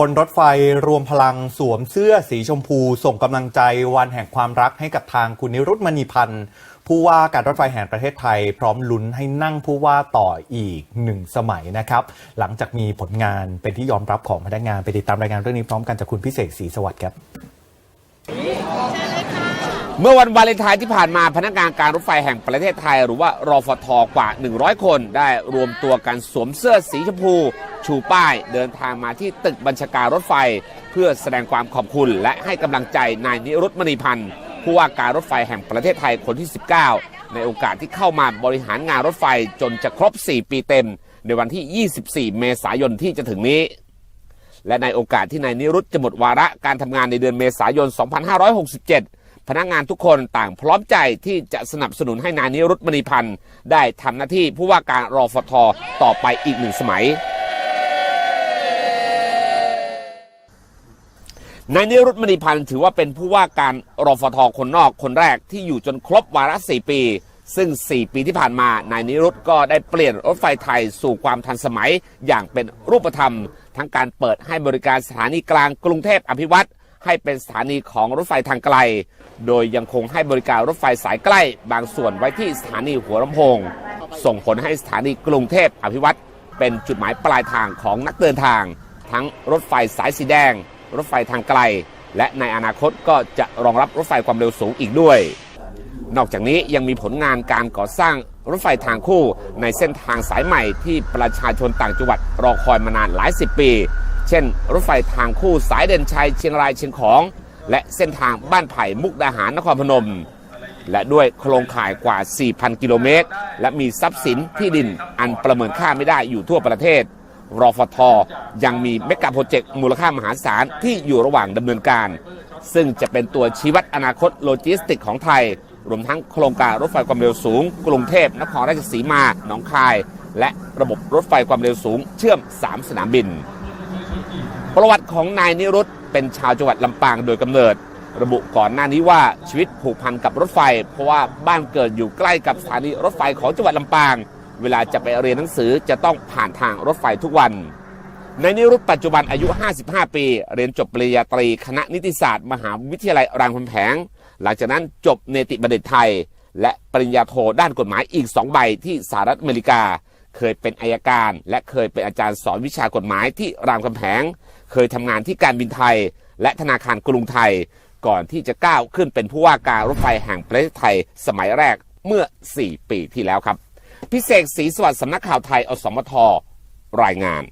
คนรถไฟรวมพลังสวมเสื้อสีชมพู ส่งกำลังใจวันแห่งความรักให้กับทางคุณนิรุตมณีพันธ์ผู้ว่าการรถไฟแห่งประเทศไทย พร้อมลุ้นให้นั่งผู้ว่าต่ออีกหนึ่งสมัยนะครับ หลังจากมีผลงานเป็นที่ยอมรับของพนักงานไปติดตามรายงานเรื่องนี้พร้อมกันจากคุณพิเศษศรีสวัสดิ์ครับเมื่อวันวาเลนไทน์ที่ผ่านมาพนักงานการรถไฟแห่งประเทศไทย หรือว่ารอฟทกว่า 100 คน ได้รวมตัวกันสวมเสื้อสีชมพู ชูป้าย เดินทางมาที่ตึกบัญชาการรถไฟ เพื่อแสดงความขอบคุณ และให้กำลังใจนายนิรุตมณีพันธ์ผู้ว่าการรถไฟแห่งประเทศไทยคนที่ 19 ในโอกาสที่เข้ามาบริหารงานรถไฟจนจะครบ 4 ปีเต็ม ในวันที่ 24 เมษายนที่จะถึงนี้ และในโอกาสที่นายนิรุตจะหมดวาระการทำงานในเดือนเมษายน 2567พนักงานทุกคนต่างพร้อมใจที่จะสนับสนุนให้นายนิรุตมณีพันธ์ ได้ทำหน้าที่ผู้ว่าการรอฟทต่อไปอีกหนึ่งสมัย นายนิรุตมณีพันธ์ถือว่าเป็นผู้ว่าการรอฟทคนนอกคนแรกที่อยู่จนครบวาระ4ปี ซึ่ง 4 ปีที่ผ่านมานายนิรุตก็ได้เปลี่ยนรถไฟไทยสู่ความทันสมัยอย่างเป็นรูปธรรม ทั้งการเปิดให้บริการสถานีกลางกรุงเทพอภิวัตรให้เป็นสถานีของรถไฟทางไกล โดยยังคงให้บริการรถไฟสายใกล้ บางส่วนไว้ที่สถานีหัวลำโพง ส่งผลให้สถานีกรุงเทพอภิวัตรเป็นจุดหมายปลายทางของนักเดินทาง ทั้งรถไฟสายสีแดง รถไฟทางไกล และในอนาคตก็จะรองรับรถไฟความเร็วสูงอีกด้วย นอกจากนี้ยังมีผลงานการก่อสร้างรถไฟทางคู่ในเส้นทางสายใหม่ที่ประชาชนต่างจังหวัดรอคอยมานานหลายสิบปี เช่น รถไฟทางคู่สายเด่นชัยเชียงรายเชียงของ และเส้นทางบ้านไผ่มุกดาหารนครพนม และด้วยโครงข่ายกว่า 4,000 กิโลเมตร และมีทรัพย์สินที่ดินอันประเมินค่าไม่ได้อยู่ทั่วประเทศ รอฟทยังมีเมกะโปรเจกต์มูลค่ามหาศาลที่อยู่ระหว่างดำเนินการ ซึ่งจะเป็นตัวชี้วัดอนาคตโลจิสติกของไทย รวมทั้งโครงการรถไฟความเร็วสูง กรุงเทพนครราชสีมาหนองคาย และระบบรถไฟความเร็วสูง เชื่อม 3 สนามบิน ประวัติของนายนิรุตเป็นชาวจังหวัดลำปางโดยกำเนิด ระบุก่อนหน้านี้ว่าชีวิตผูกพันกับรถไฟ เพราะว่าบ้านเกิดอยู่ใกล้กับสถานีรถไฟของจังหวัดลำปาง เวลาจะไปเรียนหนังสือจะต้องผ่านทางรถไฟทุกวัน ในนิรุตปัจจุบันอายุ 55 ปี เรียนจบปริญญาตรีคณะนิติศาสตร์ มหาวิทยาลัยรามคำแหงหลังจากนั้นจบเนติบัณฑิตไทย และปริญญาโทด้านกฎหมายอีก 2 ใบที่สหรัฐอเมริกา เคยเป็นอายการ และเคยเป็นอาจารย์สอนวิชากฎหมายที่รามคำแหงเคยทำงานที่การบินไทย และธนาคารกรุงไทย ก่อนที่จะก้าวขึ้นเป็นผู้ว่าการรถไฟแห่งประเทศไทยสมัยแรกเมื่อ 4 ปีที่แล้วครับ พิเศษศรีสวัสดิ์สำนักข่าวไทยอสมทรายงาน